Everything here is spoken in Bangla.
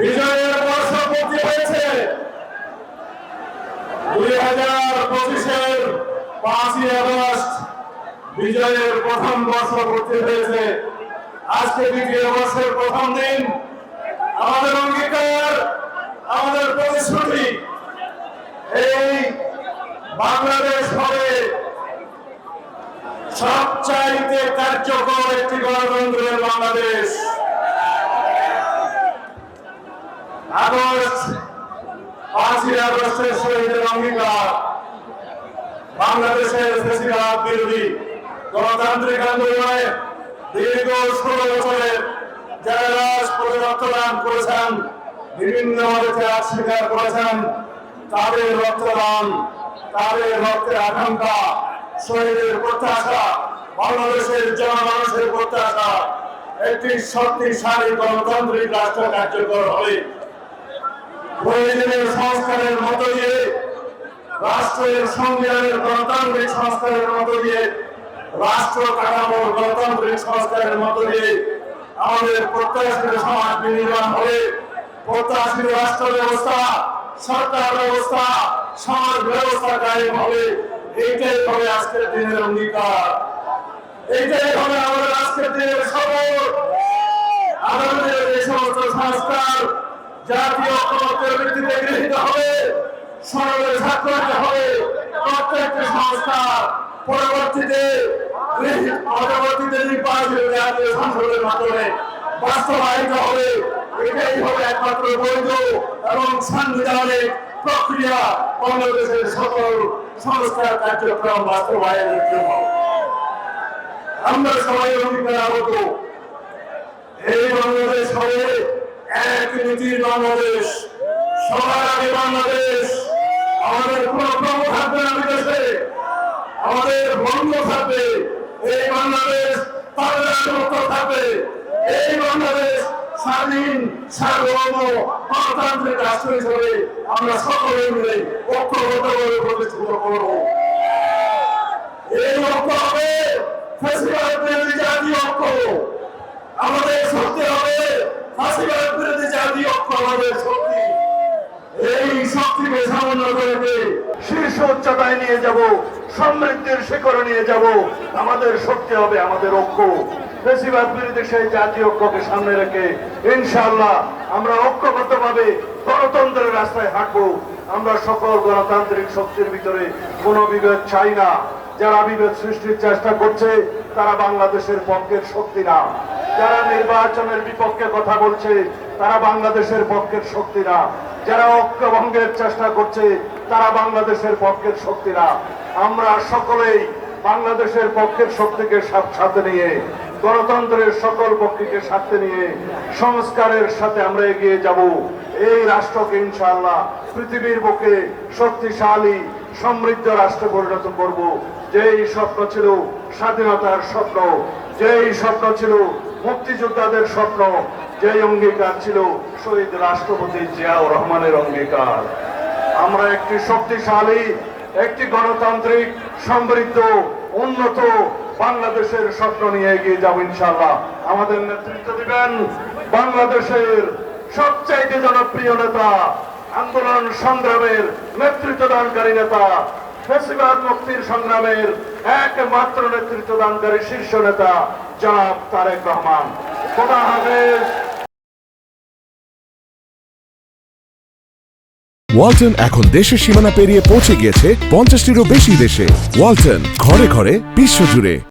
বিজয়ের বর্ষপূর্তি হয়েছে। দুই হাজার পঁচিশের পাঁচই আগস্ট বিজয়ের প্রথম বর্ষপূর্তি হয়েছে। আজকে দ্বিতীয় বর্ষের প্রথম দিন। আমাদের অঙ্গীকার, আমাদের প্রতিশ্রুতি, এই বাংলাদেশ হবে সবচাইতে কার্যকর একটি গণতন্ত্রের বাংলাদেশ। আগস্ট পাঁচই আগস্টের শহীদের অঙ্গীকার। বাংলাদেশের ফেসিবাদ বিরোধী গণতান্ত্রিক আন্দোলনে দীর্ঘ ষোলো বছরের যারা রাজপথে রক্তদান করেছেন, বিভিন্ন ত্যাগ স্বীকার করেছেন, তাদের রক্তদান, তাদের রক্তের আকাঙ্ক্ষা, শহীদের প্রত্যাশা, বাংলাদেশের জনমানুষের প্রত্যাশা, একটি শক্তিশালী গণতান্ত্রিক রাষ্ট্র কার্যকর হবে। প্রয়োজনীয় সংস্কারের মধ্য দিয়ে, রাষ্ট্রের সংবিধানের গণতান্ত্রিক সংস্কারের মধ্য দিয়ে, রাষ্ট্র কাঠামোর গণতান্ত্রিক সংস্কারের মধ্য দিয়ে আমাদের প্রত্যাশিত সমাজ বিনির্মাণ হবে। প্রত্যাশিত রাষ্ট্র ব্যবস্থা, সরকার ব্যবস্থা, সমাজ ব্যবস্থা কায়েম হবে। এইটাই হবে আজকের দিনের অঙ্গীকার। এইটাই হবে আমাদের আজকের দিনের শপথ আমাদের এই সমস্ত সংস্কার জাতীয় ঐক্যমত্যের হবে স্বাক্ষরিত হবে, প্রত্যেকটি সংস্কার পরবর্তীতে পরবর্তীতে হবে। এটাই হবে একমাত্র বৈধ এবং সাংবিধানিক প্রক্রিয়া বাংলাদেশের সকল সংস্কার কার্যক্রম বাস্তবায়নের জন্য। আমরা সবাই অঙ্গীকার আবদ্ধ এই বাংলাদেশ হবে এক নীতির বাংলাদেশ সবার আগে বাংলাদেশ, আমাদের কোন থাকবে না বিদেশে, আমাদের বন্ধ থাকবে, এই বাংলাদেশ থাকবে, এই বাংলাদেশ স্বাধীন, সার্বভৌম, গণতান্ত্রিক রাষ্ট্র হিসেবে আমরা সকলে মিলে ঐক্যবদ্ধভাবে প্রতিষ্ঠিত করব। এই ঐক্য হবে জাতীয় ঐক্য। আমাদের শক্তি আমাদের শক্তি এই শীর্ষ উচ্চতায় নিয়ে যাব, সমৃদ্ধির শিখরে নিয়ে যাব। আমাদের শক্তি হবে, আমাদের ঐক্য। বেশিরভাগ বিরোধী সেই জাতীয় ঐক্যকে সামনে রেখে আমরা গণতন্ত্রের রাস্তায় হাঁটবো। আমরা সকল গণতান্ত্রিক শক্তির ভিতরে কোনো বিভেদ চাই না। যারা বিভেদ সৃষ্টির চেষ্টা করছে, তারা বাংলাদেশের পক্ষের শক্তি না। যারা নির্বাচনের বিপক্ষে কথা বলছে, তারা বাংলাদেশের পক্ষের শক্তি না। যারা ঐক্যভঙ্গের চেষ্টা করছে, তারা বাংলাদেশের পক্ষের শক্তি না। আমরা সকলেই বাংলাদেশের পক্ষের শক্তিকে সাথে নিয়ে, গণতন্ত্রের সকল পক্ষীকে সাথে নিয়ে, সংস্কারের সাথে আমরা এগিয়ে যাব। এই রাষ্ট্রকে ইনশাআল্লাহ পৃথিবীর বুকে শক্তিশালী সমৃদ্ধ রাষ্ট্রে পরিণত করব। যেই স্বপ্ন ছিল স্বাধীনতার স্বপ্ন, যেই স্বপ্ন ছিল মুক্তিযোদ্ধাদের স্বপ্ন, যেই অঙ্গীকার ছিল শহীদ রাষ্ট্রপতি জিয়াউর রহমানের অঙ্গীকার। আমরা একটি শক্তিশালী, একটি গণতান্ত্রিক, সমৃদ্ধ, উন্নত বাংলাদেশের স্বপ্ন নিয়ে এগিয়ে যাব ইনশাল্লাহ আমাদের নেতৃত্ব দিবেন বাংলাদেশের সবচাইতে জনপ্রিয় নেতা আন্দোলন সংগ্রামের নেতৃত্ব দানকারী নেতা, ফেসিবাদ মুক্তির সংগ্রামের একমাত্র নেতৃত্ব দানকারী শীর্ষ নেতা জনাব তারেক রহমান। ওয়ালটন এখন দেশের সীমানা পেরিয়ে পৌঁছে গিয়েছে পঞ্চাশটিরও বেশি দেশে। ওয়ালটন, ঘরে ঘরে, বিশ্বজুড়ে।